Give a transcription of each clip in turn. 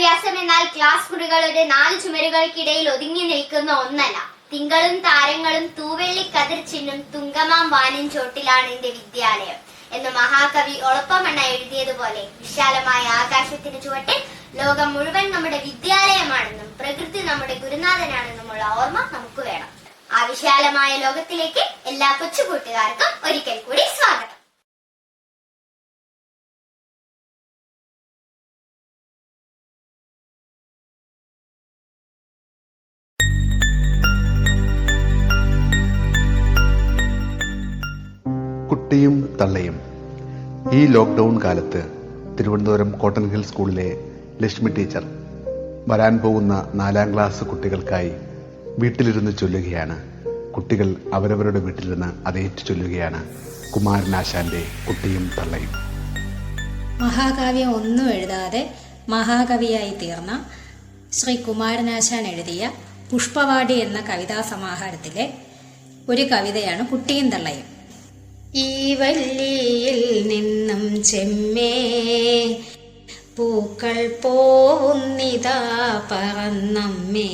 വിദ്യാഭ്യാസം എന്നാൽ ക്ലാസ് മുറികളുടെ നാല് ചുമരുകൾക്കിടയിൽ ഒതുങ്ങി നിൽക്കുന്ന ഒന്നല്ല. തിങ്കളും താരങ്ങളും തൂവെള്ളി കതിർച്ചിന്നും തുങ്കമാം വാനും ചോട്ടിലാണ് എന്റെ വിദ്യാലയം എന്ന് മഹാകവി ഒളപ്പമണ്ണ എഴുതിയതുപോലെ. വിശാലമായ ആകാശത്തിന് ചുവട്ടിൽ ലോകം മുഴുവൻ നമ്മുടെ വിദ്യാലയമാണെന്നും പ്രകൃതി നമ്മുടെ ഗുരുനാഥനാണെന്നുമുള്ള ഓർമ്മ നമുക്ക് വേണം. ആ വിശാലമായ ലോകത്തിലേക്ക് എല്ലാ കൊച്ചുകൂട്ടുകാർക്കും ഒരിക്കൽ കുട്ടിയും തള്ളയും. ഈ ലോക്ക്ഡൗൺ കാലത്ത് തിരുവനന്തപുരം കോട്ടൺ ഹിൽ സ്കൂളിലെ ലക്ഷ്മി ടീച്ചർ വരാൻ പോകുന്ന നാലാം ക്ലാസ് കുട്ടികൾക്കായി വീട്ടിലിരുന്ന് ചൊല്ലുകയാണ്. കുട്ടികൾ അവരവരുടെ വീട്ടിലിരുന്ന് അതേറ്റ് ചൊല്ലുകയാണ് കുമാരനാശാന്റെ കുട്ടിയും തള്ളയും. മഹാകാവ്യം ഒന്നും എഴുതാതെ മഹാകവിയായി തീർന്ന ശ്രീ കുമാരനാശാൻ എഴുതിയ പുഷ്പവാടി എന്ന കവിതാ സമാഹാരത്തിലെ ഒരു കവിതയാണ് കുട്ടിയും തള്ളയും. ഈ വല്ലിയിൽ നിന്നും ചെമ്മേ. പൂക്കൾ പോവുന്നിതാ പറന്നമ്മേ.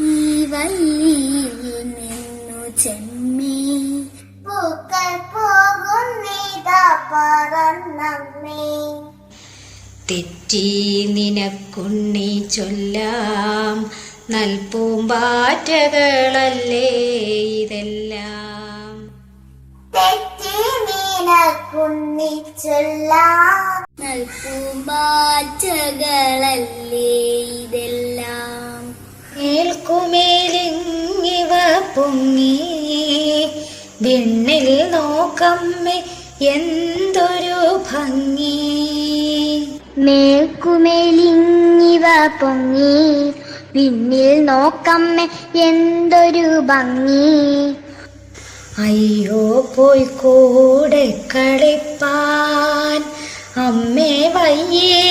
ഈ വല്ലിയിൽ നിന്നു ചെമ്മേ. പൂക്കൾ പോകുന്നിതാ പറന്നമ്മേ. തെറ്റി നിനക്കുണ്ണി ചൊല്ലാം നൽപൂമ്പാറ്റകളല്ലേ ഇതെല്ലാം. തെറ്റി നീനക്കുന്നിച്ചുള്ള നൽപൂമ്പാറ്റകളല്ലേ ഇതെല്ലാം. മേൽക്കുമേലിങ്ങിവ പൊങ്ങി. വിണ്ണിൽ നോക്കമ്മേ എന്തൊരു ഭംഗി. മേൽക്കുമേലിങ്ങിവ പൊങ്ങി. വിണ്ണിൽ നോക്കമ്മേ എന്തൊരു ഭംഗി. അയ്യോ പോയി കൂടെ കളിപ്പാൻ. അമ്മേ വയ്യേ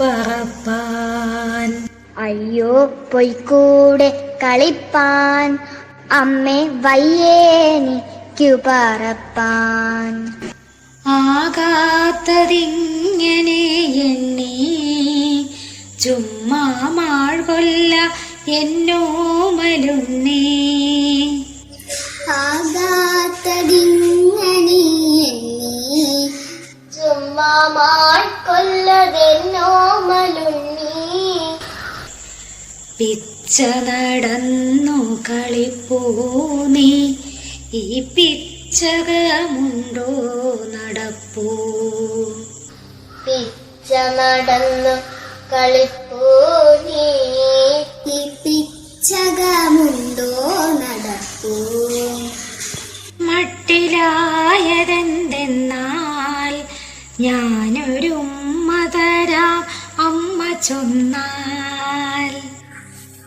പറപ്പാൻ. അയ്യോ പോയി കൂടെ കളിപ്പാൻ. അമ്മേ വയ്യേനിക്കു പറപ്പാൻ. ആകാത്തതിങ്ങനെ എണ്ണി ചുമ്മാ മാൾ കൊല്ല എന്നോമലുണ്ണി. ആകാത്തതിങ്ങനെ എന്നെ ചുമ്മാ മാൾക്കൊല്ലതെന്നോ മലുണ്ണി. പിച്ച നടന്നു കളിപ്പൂനി ഈ പിച്ചകമുണ്ടോ നടപ്പൂ? പിച്ച നടന്നു കളിപ്പൂനി ഈ പിച്ചകമുണ്ടോ ഞാനൊരു ഉമ്മ തരാം അമ്മ ചൊന്നാൽ.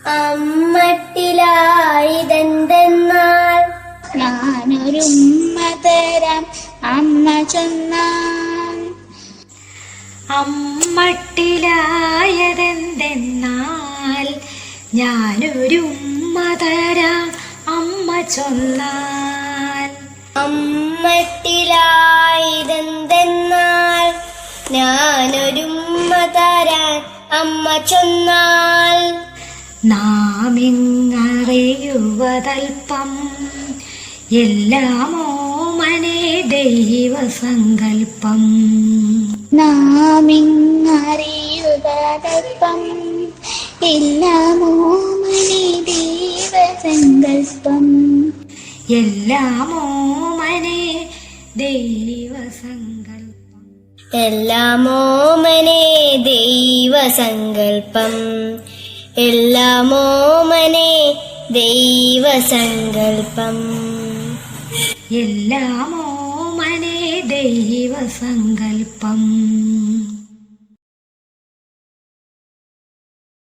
അമ്മട്ടിലായിതെന്തെന്നാൽ? ഞാനൊരു ഉമ്മ തരാം അമ്മ ചൊന്നാൽ. അമ്മട്ടിലായതെന്തെന്നാൽ? ഞാനൊരു ഉമ്മ തരാം അമ്മ ചൊന്നാൽ. ഞാനൊരു ഉമ്മ തരാൻ അമ്മ ചൊന്നാൽ. നാമിങ്ങറിയുവതൽപ്പം എല്ലാമോ മനേ ദൈവസങ്കൽപ്പം. നാമിങ്ങറിയുകൽപ്പം എല്ലാമോ മനേ ദൈവസങ്കൽപ്പം. എല്ലാമോ മനേ ദൈവസങ്കൽപ്പം. എല്ലാമോമനെ ദൈവസങ്കൽപ്പം. എല്ലാമോമനെ ദൈവസങ്കൽപ്പം. എല്ലാമോമനെ ദൈവസങ്കൽപ്പം.